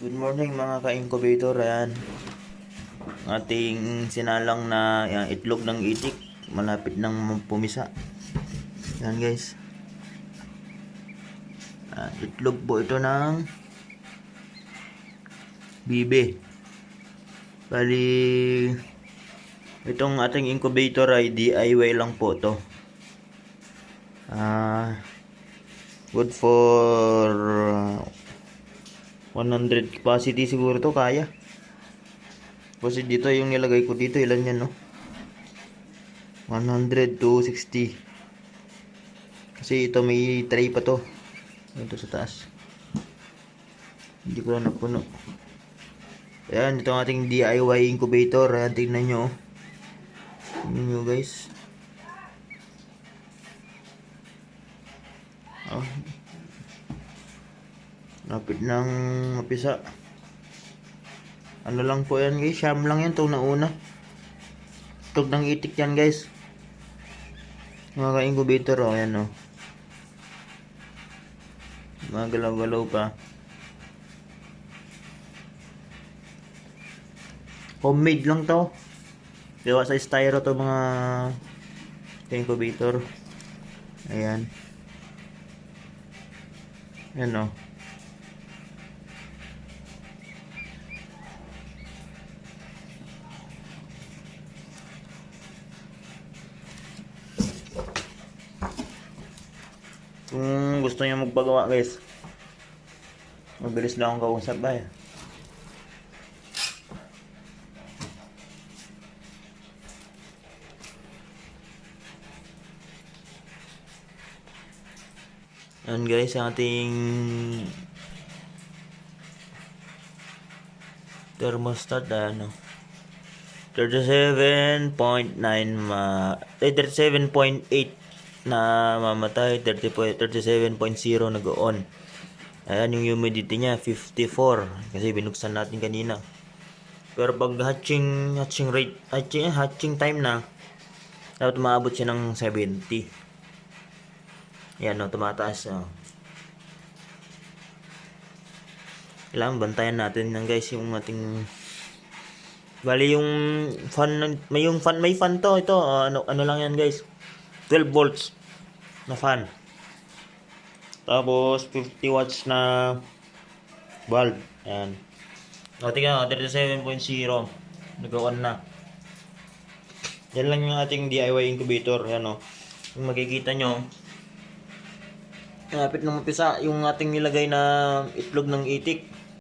Good morning mga ka-incubator. Ayan. Ating sinalang na yan, itlog ng itik. Malapit nang pumisa. Yan guys. Ah, itlog po ito ng bibe. Bali, itong ating incubator ay DIY lang po to. Ah, good for uh, 100 capacity siguro to kaya. Kasi dito yung nilagay ko dito, ilan yan no? 100 to 60. Kasi ito may tray pa to. Ito sa taas. Hindi ko lang napuno. Ayan, ito ang ating DIY incubator. Ayan, tingnan nyo. oh. Tingnan nyo guys. Oh, Lapit ng mapisa. Ano lang po yan guys, sham lang yan itong nauna. Tug ng itik yan guys. Mga ka-incubator oh, yan oh. Mga galaw-galaw pa. Homemade lang to. Gawa sa styro to mga incubator. Ayan. Yan oh. Kung gusto niyo magpagawa guys, mabilis lang akong kausap ba eh. Yan guys, ang ating thermostat na ano. 37.9 ma eh, 37.8 na mamatay 30 po- 37.0 nag-on. Ayan yung humidity niya 54 kasi binuksan natin kanina. Pero pag hatching hatching rate hatching, hatching time na dapat maabot siya ng 70 yan no tumataas oh. kailangan bantayan natin yan guys yung ating Bali yung fan may yung fan may fan to ito ah, ano ano lang yan guys 12 volts na fan. Tapos 50 watts na bulb. Ayan. O tingnan mo 37.0 nag-on na. Yan lang yung ating DIY incubator. Yan o. Yung makikita nyo Malapit na mapisa yung ating nilagay na itlog ng itik